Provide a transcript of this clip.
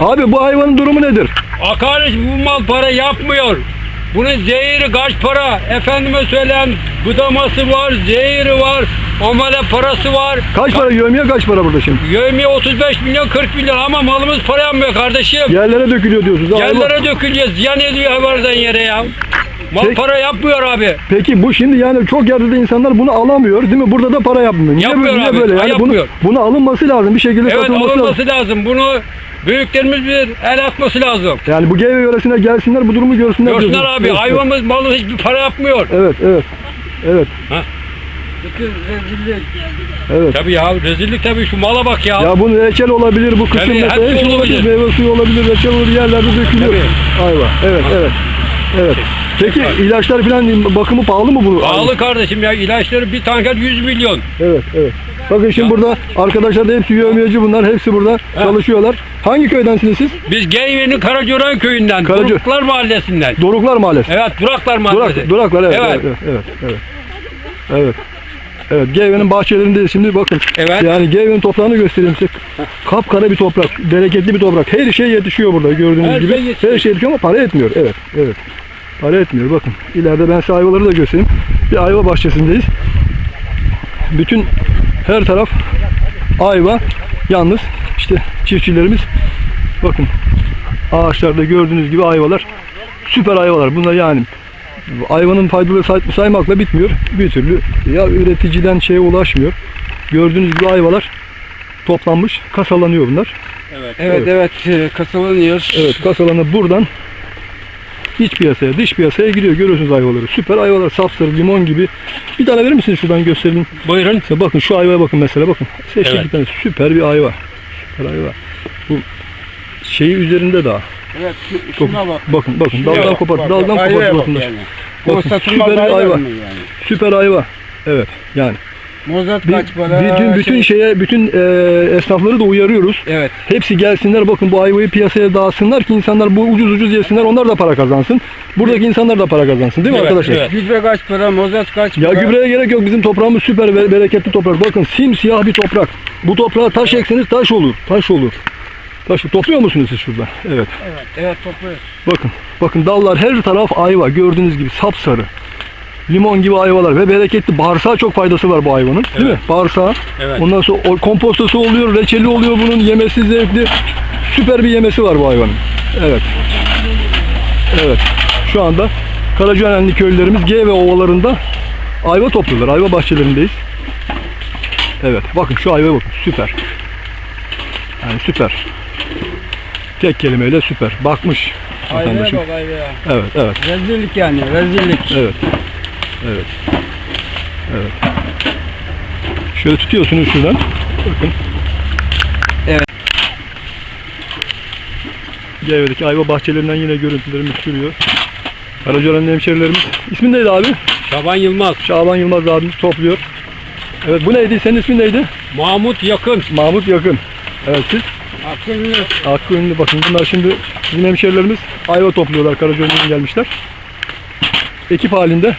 Abi bu hayvanın durumu nedir? A kardeş bu mal para yapmıyor. Bunun zehiri kaç para? Efendime söyleyen budaması var, zehiri var, omale parası var. Kaç para yövmiye kaç para burada şimdi? Yövmiye 35 milyon 40 milyon ama malımız para yapmıyor kardeşim. Yerlere dökülüyor diyorsunuz. Yerlere dökülüyor, ziyan ediyor hayvandan yere ya. Mal Peki- para yapmıyor abi. Peki bu şimdi yani çok yerde de insanlar bunu alamıyor değil mi? Burada da para yapmıyor. Niye Yapmıyor böyle? Niye abi, böyle? Yani bunu, yapmıyor. bunu alınması lazım. Bir şekilde Evet satılması lazım. alınması lazım. Bunu büyüklerimiz bir el atması lazım. Yani bu GV yöresine gelsinler bu durumu görsünler. Görsünler diyorsunuz. abi Evet, hayvanımız malı hiçbir para yapmıyor. Evet, evet. Evet, evet. Tabii ya rezillik tabii şu mala bak ya. Ya bunun reçel olabilir, bu kısım Tabii, mesela hepsi her şey olabilir, meyve suyu olabilir, reçel olur, yerlerde dökülüyor. Ayva, evet, evet. Evet. Peki ilaçlar falan bakımı pahalı mı bu? Pahalı kardeşim ya ilaçları bir tanker 100 milyon. Evet, evet. Bakın şimdi burada arkadaşlar da hepsi yövmiyeci bunlar, hepsi burada çalışıyorlar. Hangi köydensiniz siz? Biz Geyve'nin Karacoran köyünden, Karaca- Doruklar mahallesinden. Doruklar Mahallesi. Evet Duraklar mahallesi. Durak, duraklar evet, Evet. evet, evet, evet. Evet. Evet. Evet, Geyve'nin bahçelerinde şimdi bakın. Evet. Yani Geyve'nin toprağını göstereyim size. Kapkara bir toprak, bereketli bir toprak. Her şey yetişiyor burada gördüğünüz Her gibi. şey yetişiyor. Her şey yetişiyor ama para etmiyor. Evet, evet. Para etmiyor. Bakın ileride ben size ayvaları da göstereyim. Bir ayva bahçesindeyiz. Bütün her taraf ayva. Yalnız işte çiftçilerimiz bakın ağaçlarda gördüğünüz gibi ayvalar. Süper ayvalar. Bunlar yani ayvanın faydaları say- saymakla bitmiyor. Bir türlü ya üreticiden şeye ulaşmıyor. Gördüğünüz gibi ayvalar toplanmış, kasalanıyor bunlar. Evet. Evet evet e, kasalanıyor. Evet, kasalanıp buradan iç piyasaya, dış piyasaya gidiyor. Görüyorsunuz ayvaları. Süper ayvalar, sapsarı, limon gibi. Bir tane verir misiniz şuradan göstereyim. Buyurun. Mesela bakın şu ayvaya bakın mesela bakın. Seçtik Evet. bir tane süper bir ayva. Süper ayva. Bu şeyi üzerinde daha. Evet şuna bak. bakın, bakın. Şuraya Daldan bak, kopart, bak, daldan kopart. ayvaya bak Bakın, yani. Bu Bakın, süper bir ayva yani? süper ayva. Evet, yani. Mozart Bir, kaç para? bütün bütün şey- şeye, bütün e, esnafları da uyarıyoruz. Evet. Hepsi gelsinler bakın bu ayvayı piyasaya dağıtsınlar ki insanlar bu ucuz ucuz yesinler onlar da para kazansın. Buradaki insanlar da para kazansın değil mi Evet, arkadaşlar? evet. Gübre kaç para? Mozart kaç Ya para? gübreye gerek yok bizim toprağımız süper bereketli toprak. Bakın simsiyah bir toprak. Bu toprağa taş ekseniz taş olur. Taş olur. Taş topluyor musunuz siz şurada? Evet. Evet, evet topluyoruz. Bakın. Bakın dallar her taraf ayva gördüğünüz gibi sapsarı. Limon gibi ayvalar ve bereketli. Bağırsağa çok faydası var bu hayvanın. Değil mi? Bağırsağa. Evet. Ondan sonra o kompostosu oluyor, reçeli oluyor bunun. Yemesi zevkli. Süper bir yemesi var bu hayvanın. Evet. Evet. Şu anda Karacaörenli köylülerimiz G ve ovalarında ayva topluyorlar. Ayva bahçelerindeyiz. Evet. Bakın şu ayvaya bakın. Süper. Yani süper. Tek kelimeyle süper. Bakmış Ayvaya bak ayvaya. Evet, evet. Rezillik yani rezillik. Evet. Evet. Evet. Şöyle tutuyorsunuz şuradan. Bakın. Evet. Gevre'deki ayva bahçelerinden yine görüntülerimiz sürüyor. Karacaören'in hemşerilerimiz. İsmin neydi abi? Şaban Yılmaz. Şaban Yılmaz abimiz topluyor. Evet bu neydi? Senin ismin neydi? Mahmut Yakın. Mahmut Yakın. Evet siz? Akıllı. Hakkı ünlü bakın bunlar şimdi bizim hemşerilerimiz ayva topluyorlar. Karacaören'den gelmişler. Ekip halinde